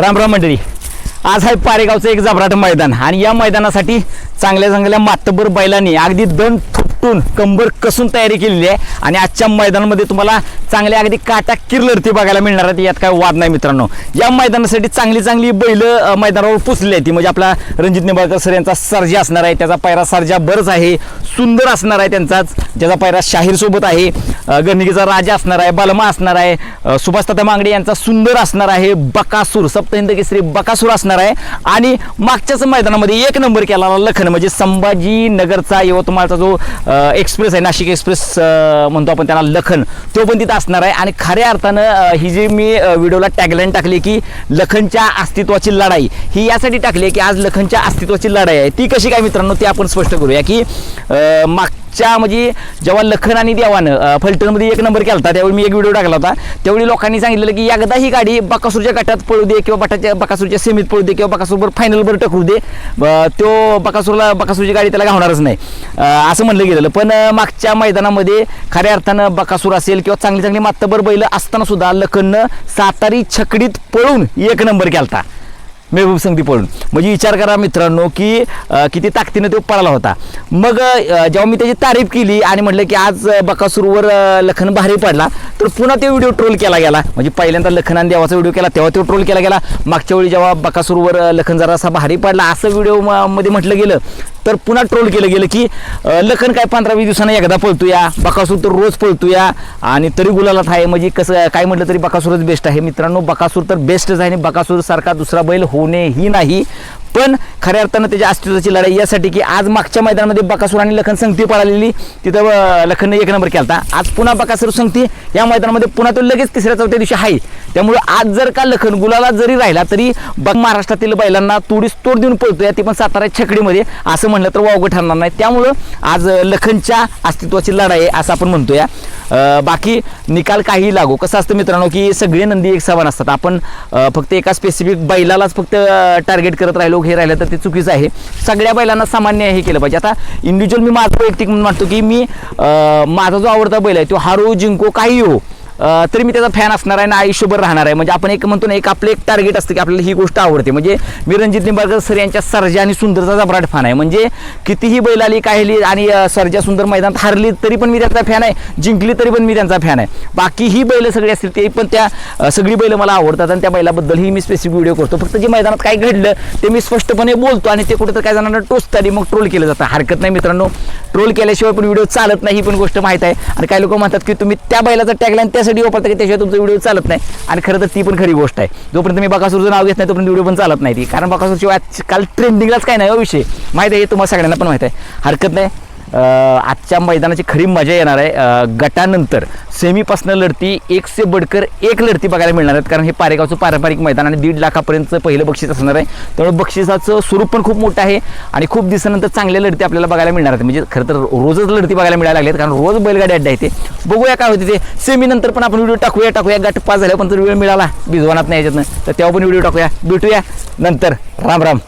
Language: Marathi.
रामराम मंडळी. आज आहे पारेगावचं एक जबराट मैदान. आणि या मैदानासाठी चांगल्या चांगल्या मातबर बैलांनी अगदी दण थुपटून कंबर कसून तयारी केलेली आहे. आणि आजच्या मैदानामध्ये तुम्हाला चांगल्या अगदी काटा किरलरती बघायला मिळणार आहेत. यात काय वाद नाही मित्रांनो. या मैदानासाठी चांगली चांगली बैल मैदानावर पुसली आहे ती म्हणजे आपला रणजित निंबाळकर सर यांचा सर्जा असणार आहे. त्याचा पायरा सर्जा बरंच आहे. सुंदर असणार आहे त्यांचाच. ज्याचा पायरा शाहीरसोबत आहे. गणिकेचा राजा असणार आहे. बलमा असणार आहे. सुभाष तात्या मांगडे यांचा सुंदर असणार आहे. बकासूर सप्तहिंद केसरी बकासूर असणार आहे. आणि मागच्याच मैदानामध्ये एक नंबर केला लखन म्हणजे संभाजीनगरचा यवतमाळचा जो एक्सप्रेस आहे नाशिक एक्सप्रेस म्हणतो आपण त्यांना लखन. तो पण तिथं असणार आहे आणि खऱ्या अर्थानं ही जी मी व्हिडिओला टॅगलाईन टाकली की लखनच्या अस्तित्वाची लढाई. ही यासाठी टाकली आहे की आज लखनच्या अस्तित्वाची लढाई आहे. ती कशी काय मित्रांनो ते आपण स्पष्ट करूया की माग मागच्या म्हणजे जेव्हा लखन आणि देवानं अ, फलटणमध्ये एक नंबर केला होता त्यावेळी मी एक व्हिडिओ टाकला होता. त्यावेळी लोकांनी सांगितलेलं की एकदा ही गाडी बकासूरच्या गटात पळू दे किंवा बटाच्या बकासूरच्या सेमीत पळू दे किंवा बकासूरवर फायनलवर टकरू दे तो बकासूरला बकासूरची गाडी त्याला घावणारच नाही. असं म्हणलं गेलेलं. पण मागच्या मैदानामध्ये खऱ्या अर्थानं बकासूर असेल किंवा चांगली चांगली मात्तबर बैल असताना सुद्धा लखननं सातारी छकडीत पळून एक नंबर केला होता मेहबूब संगती पळून म्हणजे विचार करा मित्रांनो की किती ताकदीनं तो पळाला होता. मग जेव्हा मी त्याची तारीफ केली आणि म्हटलं की आज बकासूरवर लखन भारी पडला तर पुन्हा तो व्हिडिओ ट्रोल केला गेला. म्हणजे पहिल्यांदा लखन आणि देवाचा व्हिडिओ केला तेव्हा तो ट्रोल केला गेला. मागच्या वेळी जेव्हा बकासूरवर लखन जरासा भारी पडला असं व्हिडिओमध्ये म्हटलं गेलं तर पुन्हा ट्रोल केलं गेलं की लखन काय पंधरा वीस दिवसांना एकदा पळतोया बकासूर तर रोज पळतोया आणि तरी गुलालात आहे. म्हणजे कसं काय म्हटलं तरी बकासूरच बेस्ट आहे. मित्रांनो बकासूर तर बेस्टच आहे आणि बकासूर सारखा दुसरा बैल हो होणेही नाही. पण खऱ्या अर्थानं त्याच्या अस्तित्वाची लढाई यासाठी की आज मागच्या मैदानामध्ये बकासूर आणि लखन संगती पळालेली तिथं लखनने एक नंबर केला आज पुन्हा बकासूर संगती या मैदानामध्ये पुन्हा तो लगेच तिसऱ्या चौथ्या दिवशी आहे. त्यामुळे आज जर का लखन गुलाला जरी राहिला तरी बघ महाराष्ट्रातील बैलांना तोडीस तोड देऊन पळतोय ती पण सातारा छकडीमध्ये असं म्हणलं तर वावगं ठरणार नाही. त्यामुळं आज लखनच्या अस्तित्वाची लढाई आहे असं आपण म्हणतो या बाकी निकाल काही लागो. कसं असतं मित्रांनो की सगळे नंदी एक समान असतात. आपण फक्त एका स्पेसिफिक बैलालाच फक्त टार्गेट करत राहिलो हे राहिलं तर ते चुकीचं आहे. सगळ्या बैलांना सामान्य हे केलं पाहिजे. आता इंडिव्हिज्युअल मी माझं वैयक्तिक म्हणून म्हणतो की मी माझा जो आवडता बैल आहे तो हारो जिंको काही हो. तरी मी त्याचा फॅन असणार आहे ना आयुष्यभर राहणार आहे. म्हणजे आपण एक म्हणतो ना एक आपलं एक टार्गेट असतं की आपल्याला ही गोष्ट आवडते. म्हणजे मी रणजित निंबाळकर सर यांच्या सर्जा आणि सुंदरचा जबराट फॅन आहे. म्हणजे कितीही बैल आली काहीली आणि सर्जा सुंदर मैदानात हारली तरी पण मी त्यांचा फॅन आहे. जिंकली तरी पण मी त्यांचा फॅन आहे. बाकी ही बैलं सगळी असतील ते पण त्या सगळी बैलं मला आवडतात आणि त्या बैलाबद्दलही मी स्पेसिफिक व्हिडिओ करतो. फक्त जे मैदानात काय घडलं ते मी स्पष्टपणे बोलतो आणि ते कुठं तर काय जणांना टोचतं आणि मग ट्रोल केलं जातं. हरकत नाही मित्रांनो. ट्रोल केल्याशिवाय पण व्हिडिओ चालत नाही ही पण गोष्ट माहीत आहे. आणि काही लोक म्हणतात की तुम्ही त्या बैलाचा टॅगलाईन त्यासाठी वापरता की त्याशिवाय तुमचा व्हिडिओ चालत नाही. आणि खरं तर ती पण खरी गोष्ट आहे. जोपर्यंत मी बकासूरचं नाव घेत नाही तोपर्यंत व्हिडिओ पण चालत नाही ती. कारण बकासूरशिवाय आजकाल ट्रेंडिंगलाच काय नाही हो विषय. माहिती आहे हे तुम्हाला सगळ्यांना पण माहिती आहे. हरकत नाही. आजच्या मैदानाची खरी मजा येणार आहे. गटानंतर सेमीपासनं लढती एक से बडकर एक लढती बघायला मिळणार आहेत. कारण हे पारेगावचं पारंपरिक मैदान आणि दीड लाखापर्यंतचं पहिलं बक्षीस असणार आहे. त्यामुळे बक्षिसाचं स्वरूप पण खूप मोठं आहे आणि खूप दिवसानंतर चांगल्या लढती आपल्याला बघायला मिळणार आहेत. म्हणजे खरं तर रोजच लढती बघायला मिळायला लागल्यात कारण रोज बैलगाडी अड्डा येते बघूया काय होते ते. सेमीनंतर पण आपण व्हिडिओ टाकूया टाकूया. गट पास झाल्या पण जर वेळ मिळाला भिजवानात नाही याच्यातनं. तर तेव्हा पण व्हिडिओ टाकूया. भेटूया. नंतर राम राम.